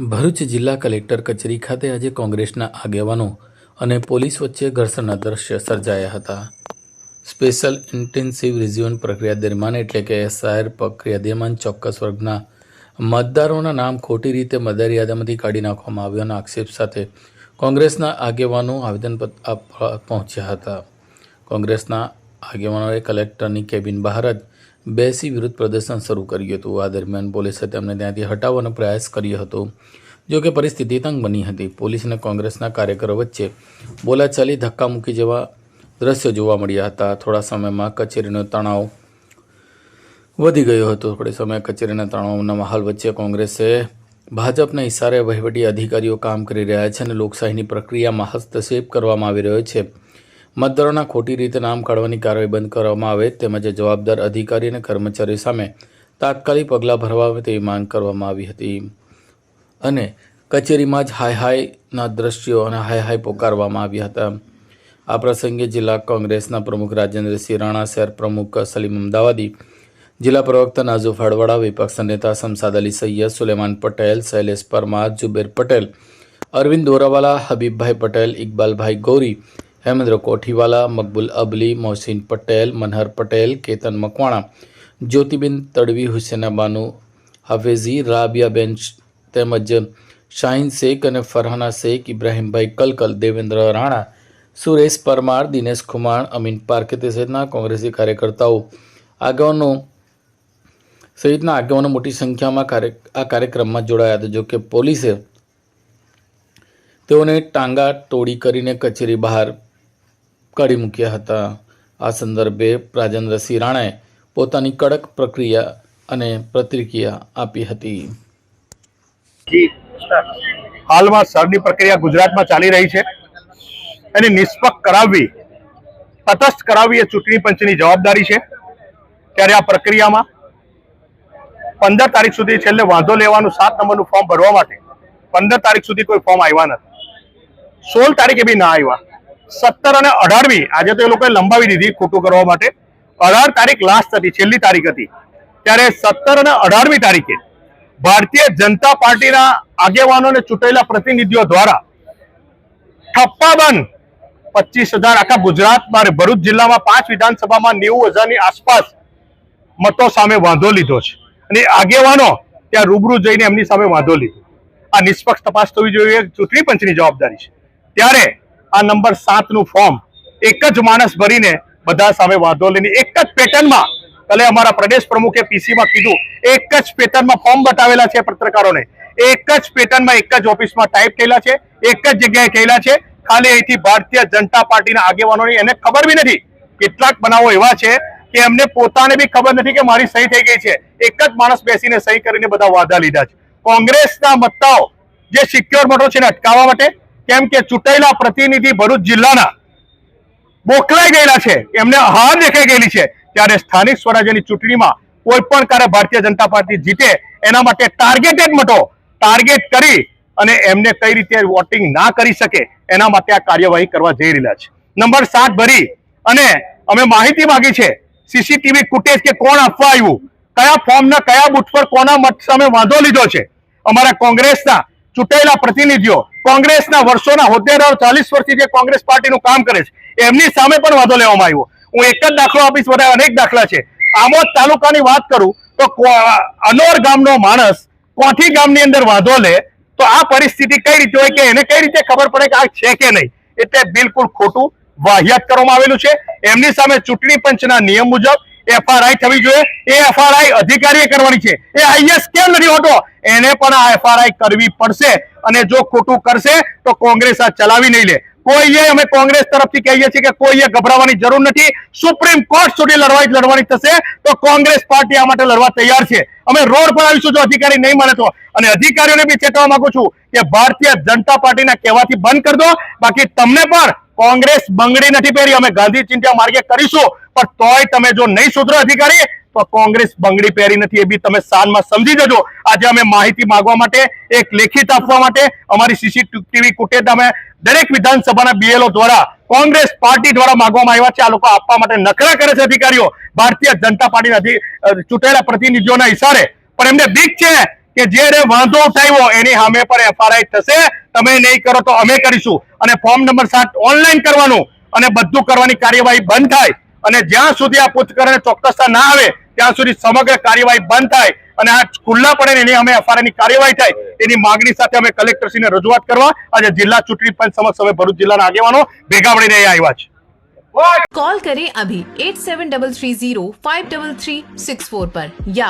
ભરૂચ જિલ્લા કલેક્ટર કચેરી ખાતે આજે કોંગ્રેસના આગેવાનો અને પોલીસ વચ્ચે ઘર્ષણના દ્રશ્ય સર્જાયા હતા. સ્પેશિયલ ઇન્ટેન્સિવ રિઝ્યુઅન પ્રક્રિયા દરમિયાન એટલે કે એસઆઈઆર પ્રક્રિયા દરમિયાન ચોક્કસ વર્ગના મતદારોના નામ ખોટી રીતે મતદાર યાદીમાંથી કાઢી નાખવામાં આવ્યાના આક્ષેપ સાથે કોંગ્રેસના આગેવાનો આવેદનપત્ર આપવા પહોંચ્યા હતા. કોંગ્રેસના આગેવાનોએ કલેક્ટરની કેબિન બહાર જ બેસી વિરુદ્ધ પ્રદર્શન શરૂ કર્યું હતું. આ દરમિયાન પોલીસે તેમને ત્યાંથી હટાવવાનો પ્રયાસ કર્યો હતો. જો કે પરિસ્થિતિ તંગ બની હતી. પોલીસ અને કોંગ્રેસના કાર્યકરો વચ્ચે બોલાચાલી, ધક્કામુક્કી જેવા દ્રશ્યો જોવા મળ્યા હતા. થોડા સમયમાં કચેરીનો તણાવ વધી ગયો હતો. થોડા સમય કચેરીના તણાવના માહોલ વચ્ચે કોંગ્રેસે ભાજપના ઇશારે વહીવટી અધિકારીઓ કામ કરી રહ્યા છે અને લોકશાહીની પ્રક્રિયામાં હસ્તક્ષેપ કરવામાં આવી રહ્યો છે. મતદારોના ખોટી રીતે નામ કાઢવાની કાર્યવાહી બંધ કરવામાં આવે તેમજ જવાબદાર અધિકારી અને કર્મચારીઓ સામે તાત્કાલિક પગલાં ભરવા તેવી માંગ કરવામાં આવી હતી. અને કચેરીમાં જ હાય હાયના દ્રશ્યો અને હાય હાય પોકારવામાં આવ્યા હતા. આ પ્રસંગે જિલ્લા કોંગ્રેસના પ્રમુખ રાજેન્દ્રસિંહ રાણા, શહેર પ્રમુખ સલીમ અમદાવાદી, જિલ્લા પ્રવક્તા નાઝુ ફળવાડા વિપક્ષ નેતા શમસાદ અલી સૈયદ, સુલેમાન પટેલ, શૈલેષ પરમાર, જુબેર પટેલ, અરવિંદ દોરાવાલા, હબીબભાઈ પટેલ, ઇકબાલભાઈ ગૌરી હેમેન્દ્ર કોઠીવાલા, મકબુલ અબલી, મોહસિન પટેલ, મનહર પટેલ, કેતન મકવાણા, જ્યોતિબેન તડવી, હુસેના હવેઝી, રાબિયાબેન તેમજ શાહીન શેખ અને ફરહાના શેખ, ઇબ્રાહીમભાઈ કલકલ, દેવેન્દ્ર રાણા, સુરેશ પરમાર, દિનેશ ખુમાણ, અમીન પાર્કેતે સહિતના કોંગ્રેસી કાર્યકર્તાઓ. આગેવાનો, સહિતના આગેવાનો મોટી સંખ્યામાં કાર્ય, આ કાર્યક્રમમાં જોડાયા હતા. જો કે પોલીસે તેઓને ટાંગા તોડી કરીને કચેરી બહાર કાઢી મૂક્યા હતા. આ સંદર્ભે રાજેન્દ્રસિંહ રાણાએ પોતાની કડક પ્રક્રિયા અને પ્રતિક્રિયા આપી હતી. હાલમાં સરની પ્રક્રિયા ગુજરાતમાં ચાલી રહી છે. એની નિષ્પક્ષ કરાવવી, તટસ્થ કરાવવી એ ચૂંટણી પંચની જવાબદારી છે. ત્યારે આ પ્રક્રિયામાં પંદર તારીખ સુધી છેલ્લે વાંધો લેવાનું સાત નંબરનું ફોર્મ ભરવા માટે પંદર તારીખ સુધી કોઈ ફોર્મ આવ્યા નથી. સોળ તારીખે બી ના આવ્યા. સત્તર અને અઢારમી, આજે તો એ લોકોએ લંબાવી દીધી ખોટું કરવા માટે. અઢાર તારીખ લાસ્ટ હતી, છેલ્લી તારીખ હતી. ત્યારે સત્તર અને અઢારમી તારીખે ભારતીય જનતા પાર્ટીના આગેવાનોને ચૂંટાયેલા પ્રતિનિધિઓ દ્વારા ઠપ્પાબંધ પચીસ હજાર આખા ગુજરાતમાં ભરૂચ જિલ્લામાં પાંચ વિધાનસભામાં નેવું હજારની આસપાસ મતો સામે વાંધો લીધો છે. અને આગેવાનો ત્યાં રૂબરૂ જઈને એમની સામે વાંધો લીધો. આ નિષ્પક્ષ તપાસ થવી જોઈએ, ચૂંટણી પંચની જવાબદારી છે. ત્યારે આ નંબર સાતનું ફોર્મ એક જ માણસ ભરીને બધા સામે વાંધો લઈને એક જ પેટર્નમાં કાલે અમારા પ્રદેશ પ્રમુખે પીસીમાં કીધું, એક જ પેટર્નમાં ફોર્મ બતાવેલા છે પત્રકારોને. એક જ પેટર્નમાં એક જ ઓફિસમાં ટાઈપ થયેલા છે, એક જ જગ્યાએ થયેલા છે. ખાલી અહીંથી ભારતીય જનતા પાર્ટીના આગેવાનોની એને ખબર બી નથી. કેટલાક બનાવો એવા છે કે એમને પોતાને બી ખબર નથી કે મારી સહી થઈ ગઈ છે. એક જ માણસ બેસીને સહી કરીને બધા વાદા લીધા છે. કોંગ્રેસના મતદાઓ જે સિક્યોર મતો છે એને અટકાવવા માટે કેમ કે ચૂંટાયેલા પ્રતિનિધિ ભરૂચ જિલ્લાના મોકલાઈ ગયેલા છે. એમને હાર દેખાઈ ગયેલી છે. ત્યારે સ્થાનિક સ્વરાજ્યની ચૂંટણીમાં કોઈ પણ કાર્ય ભારતીય જનતા પાર્ટી જીતે, એના માટે ટાર્ગેટેડ મતો ટાર્ગેટ કરી અને એમને કઈ રીતે વોટિંગ ના કરી શકે, એના માટે આ કાર્યવાહી કરવા જઈ રહ્યા છે. નંબર સાત ભરી અને અમે માહિતી માગી છે સીસીટીવી ફૂટેજ કે કોણ આપવા આવ્યું? કયા ફોર્મના, કયા બુથ પર કોના મત સામે વાંધો લીધો છે? અમારા કોંગ્રેસના ચૂંટાયેલા પ્રતિનિધિઓ કોંગ્રેસના વર્ષોના હોદ્દેદારો ચાલીસ વર્ષથી જે કોંગ્રેસ પાર્ટીનું કામ કરે છે, એમની સામે પણ વાંધો લેવામાં આવ્યો. હું એક જ દાખલો આપીશ બધા અનેક દાખલા છે. આમોદ તાલુકાની વાત કરું, તો અનોર ગામનો માણસ કોઠી ગામની અંદર વાંધો લે, તો આ પરિસ્થિતિ કઈ રીતે હોય કે એને કઈ રીતે ખબર પડે કે આ છે કે નહીં? એટલે બિલકુલ ખોટું વાહિયાત કરવામાં આવેલું છે. એમની સામે ચૂંટણી પંચના નિયમ મુજબ એફઆરઆઈ થવી જોઈએ. એ એફઆરઆઈ અધિકારીએ કરવાની છે. એ આઈએસ કેમ નથી હોતો? એને પણ આ એફઆરઆઈ કરવી પડશે અને જો ખોટું કરશે તો કોંગ્રેસ આ ચલાવી નહીં લે. કોઈએ અમે કોંગ્રેસ તરફથી કહીએ છીએ કે કોઈએ ગભરાવાની જરૂર નથી. સુપ્રીમ કોર્ટ સુધી લડવાઈ લડવાની થશે તો કોંગ્રેસ પાર્ટી આ માટે લડવા તૈયાર છે. અમે રોડ પર આવીશું જો અધિકારી નહીં મળે તો. અને અધિકારીઓને બી ચેતવવા માંગુ છું કે ભારતીય જનતા પાર્ટીના કહેવાથી બંધ કરી દો. બાકી તમને પણ કોંગ્રેસ બંગડી નથી પહેરી. અમે ગાંધી ચિંતા માર્ગે કરીશું. પણ તોય તમે જો નહીં સુધરો અધિકારી, તો કોંગ્રેસ બંગડી પહેરી નથી. એ બી તમે સાનમાં સમજી જજો. આજે અમે માહિતી માંગવા માટે, એક લેખિત આપવા માટે, અમારી સીસીટીવી ફૂટેજ અમે દરેક વિધાનસભાના બીએલઓ દ્વારા, કોંગ્રેસ પાર્ટી દ્વારા માંગવામાં આવ્યા છે. આ લોકો આપવા માટે નખરા કરે છે અધિકારીઓ. ભારતીય જનતા પાર્ટીના ચૂંટાયેલા પ્રતિનિધિઓના ઇશારે પણ એમને બીક છે. કે જે વાંધો ઉઠાવ્યો એની સામે પર એફઆરઆઈ થશે તમે નહીં કરો તો અમે કરીશું અને ફોર્મ નંબર સાત ઓનલાઈન કરવાનું અને બધું કરવાની કાર્યવાહી બંધ થાય અને જ્યાં સુધી આ પૃથ્થકરણ ચોક્કસતા ના આવે ત્યાં સુધી સમગ્ર કાર્યવાહી બંધ થાય અને આ ખુલ્લા પડે ને એની અમે એફઆરઆઈ ની કાર્યવાહી થાય એની માંગણી સાથે અમે કલેક્ટરશ્રીને રજૂઆત કરવા આજે જિલ્લા ચૂંટણી પંચ સમક્ષ અમે ભરૂચ જિલ્લાના આગેવાનો ભેગા મળીને અહીંયા આવ્યા છે कॉल करें अभी eight seven double three zero five double three six four पर या